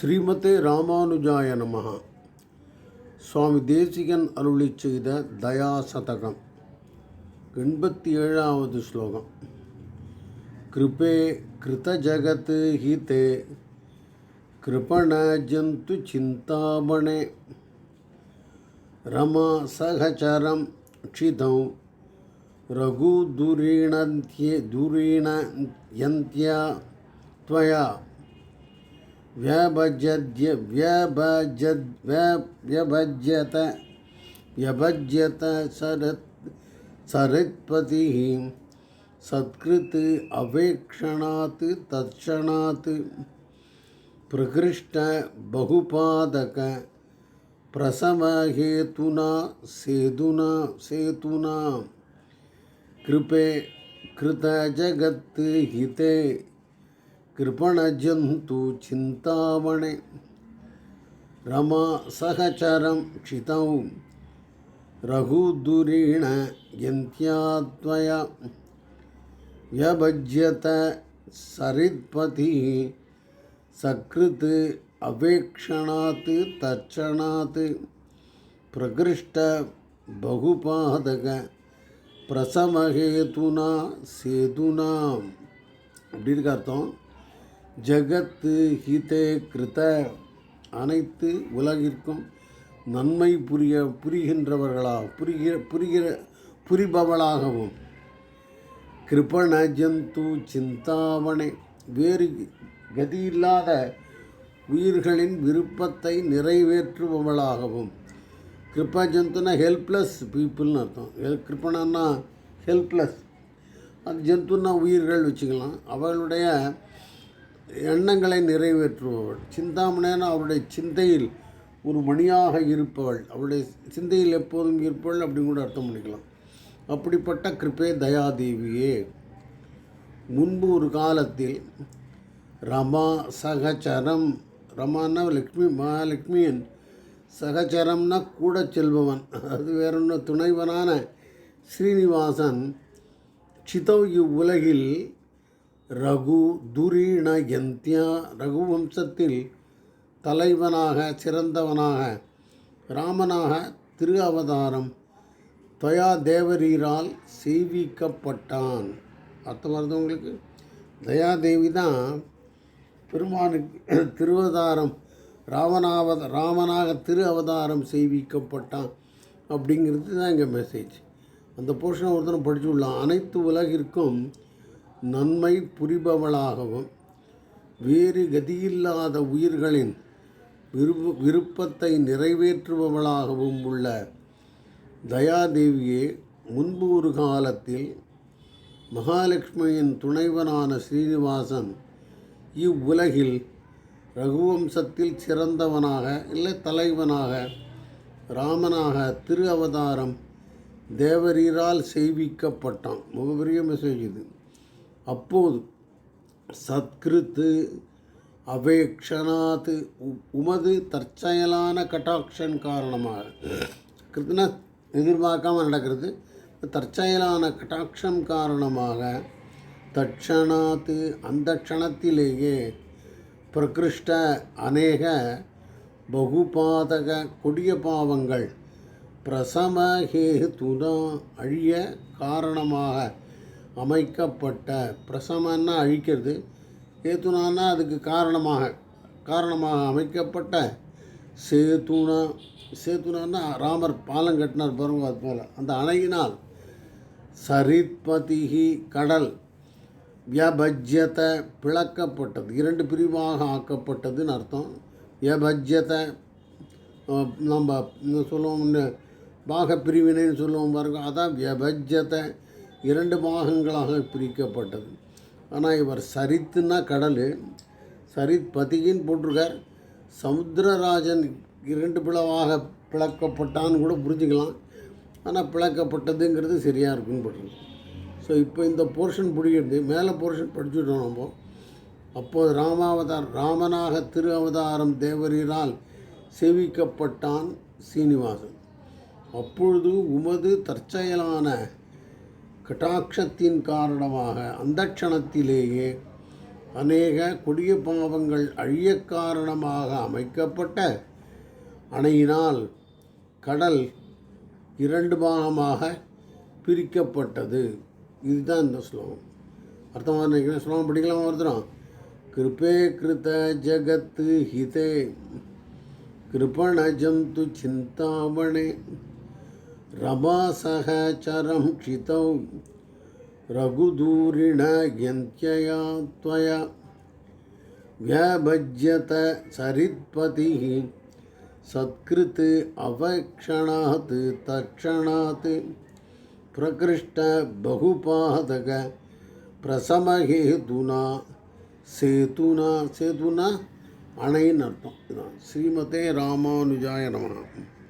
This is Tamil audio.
ஸ்ரீமதே ராமானுஜாய நமஹ சுவாமி தேசிகன் அருளி செய்த தயாசதகம் எண்பத்தி ஏழாவது ஸ்லோகம் கிருபே கிருதஜகத் ஹிதே கிருபண ஜந்து சிந்தாமணே ரமா சகச்சரம் க்ஷிதம் ரகுதுரீணந்த்யே துரீணயந்த்யா त्वया व्यभजद्य व्यभजद् व्य- व्यभज्यत व्यभज्यत सरत्, सरित्पतिः, सत्कृत् अवेक्षणात्, तत्क्षणात्, प्रकृष्ट बहुपादक प्रसवहेतुना सेतुना सेतुना, कृपे, कृतजगत् हिते कृपणजन्तु चिन्तामणे रमा सहचरं क्षितौ रघुदुरीण यन्त्या त्वया व्यभज्यत सरित्पतिः सकृत् अवेक्षणात् तत्क्षणात् प्रकृष्ट बहुपादक பிரசமஹேதுனா சேதுனா அப்படி இருக்க அர்த்தம் ஜகத்து ஹிதே கிருத. அனைத்து உலகிற்கும் நன்மை புரிய புரிகின்றவர்களாக புரிகிற புரிகிற புரிபவளாகவும். கிருபண ஜந்து சிந்தாவணை வேறு கதியில்லாத உயிர்களின் விருப்பத்தை நிறைவேற்றுபவளாகவும். கிருப்பா ஜந்துனா ஹெல்ப்லெஸ் பீப்புள்னு அர்த்தம். ஹெல் கிருப்பணன்னா ஹெல்ப்லெஸ் அது ஜந்துன்னா உயிர்கள் வச்சுக்கலாம். அவளுடைய எண்ணங்களை நிறைவேற்றுபவள். சிந்தாமணேன அவருடைய சிந்தையில் ஒரு மணியாக இருப்பவள். அவருடைய சிந்தையில் எப்போதும் இருப்பவள் அப்படின்னு கூட அர்த்தம் பண்ணிக்கலாம். அப்படிப்பட்ட கிருப்பே தயாதேவியே. முன்பு ஒரு காலத்தில் ரமா சகச்சரம் ரமான்னா லக்ஷ்மி மகாலட்சுமியன் சகச்சரம்னா கூட செல்பவன். அது வேற ஒன்று துணைவனான ஸ்ரீனிவாசன் சிதவ் இவ்வுலகில் ரகு துரீண யந்தியா ரகு வம்சத்தில் தலைவனாக சிறந்தவனாக ராமனாக திரு அவதாரம் தொயா தேவரீரால் செய்விக்கப்பட்டான். அர்த்தம் வருது உங்களுக்கு? தயாதேவி தான் பெருமானுக்கு திருவதாரம் ராவணாவத ராமனாக திரு அவதாரம் செய்விக்கப்பட்டான் அப்படிங்கிறது தான் எங்கள் மெசேஜ் அந்த போர்ஷனை ஒருத்தனை படிச்சுடலாம் அனைத்து உலகிற்கும் நன்மை புரிபவளாகவும் வேறு கதியில்லாத உயிர்களின் விருப்ப விருப்பத்தை நிறைவேற்றுபவளாகவும் உள்ள தயாதேவியே முன்பு ஒரு காலத்தில் மகாலட்சுமியின் துணைவனான ஸ்ரீனிவாசன் இவ்வுலகில் ரகுவம்சத்தில் சிறந்தவனாக இல்லை தலைவனாக ராமனாக திரு அவதாரம் தேவரீரால் செய்விக்கப்பட்டான். மிகப்பெரிய மெசேஜ் இது. அப்போது சத்கிருத்து அவேக்ஷனாத்து உ- உமது தற்செயலான கட்டாக்ஷன் காரணமாக கிருத்துனா எதிர்பார்க்காம நடக்கிறது. தற்செயலான கட்டாட்சம் காரணமாக தட்சணாத்து அந்த க்ஷணத்திலேயே பிரகிருஷ்ட அநேக பகுபாதக கொடிய பாவங்கள் பிரசமஹேதுனா அழிய காரணமாக அமைக்கப்பட்ட பிரசமன்னா அழிக்கிறது. ஏத்துனான்னா அதுக்கு காரணமாக காரணமாக அமைக்கப்பட்ட சேத்துனா சேத்துனான்னா ராமர் பாலம் கட்டினார் பாருங்க அது போல். அந்த அணையினால் சரித்பதிகி கடல் வியபஜ்யத பிளக்கப்பட்டது. இரண்டு பிரிவாக ஆக்கப்பட்டதுன்னு அர்த்தம். வியபஜ்யத நம்ம சொல்லுவோம் பாக பிரிவினைன்னு சொல்லுவோம் பாருங்க. அதான் வியபஜ்யத்தை இரண்டு பாகங்களாக பிரிக்கப்பட்டது. ஆனால் இவர் சரித்துன்னா கடல். சரித் பதிகின்னு போட்டிருக்கார். சமுத்திரராஜன் இரண்டு பிளவாக பிளக்கப்பட்டான்னு கூட புரிஞ்சுக்கலாம். ஆனால் பிளக்கப்பட்டதுங்கிறது சரியாக இருக்குன்னு போட்டிருக்கு ஸோ இப்போ இந்த போர்ஷன் பிடிக்கிறது மேலே போர்ஷன் படிச்சுட்டோம் நம்ம. அப்போது ராமாவதார் ராமனாக திரு அவதாரம் தேவரீரால் சேவிக்கப்பட்டான் சீனிவாசன். அப்பொழுது உமது தற்செயலான கட்டாட்சத்தின் காரணமாக அந்த க்ஷணத்திலேயே அநேக கொடிய பாவங்கள் அழிய காரணமாக அமைக்கப்பட்ட அணையினால் கடல் இரண்டு பாகமாக பிரிக்கப்பட்டது. இதுதான் இந்த ஸ்லோகம். அர்த்தமாக நினைக்கிறேன்? ஸ்லோகம் படிக்கலாம் ஒருத்தரும் கிருபே கிருத ஜகத் ஹிதே. கிருபண ஜந்து சிந்தாவணே रमासहचरं क्षितौ रघुदूरिण यन्त्यया त्वया। व्यभज्यत सरित्पतिः सत्कृत् अवक्षणात् तक्षणात् प्रकृष्टबहुपादक प्रसमहेतुना सेतुना सेतुना अणैनर्थं श्रीमते रामानुजाय नमः।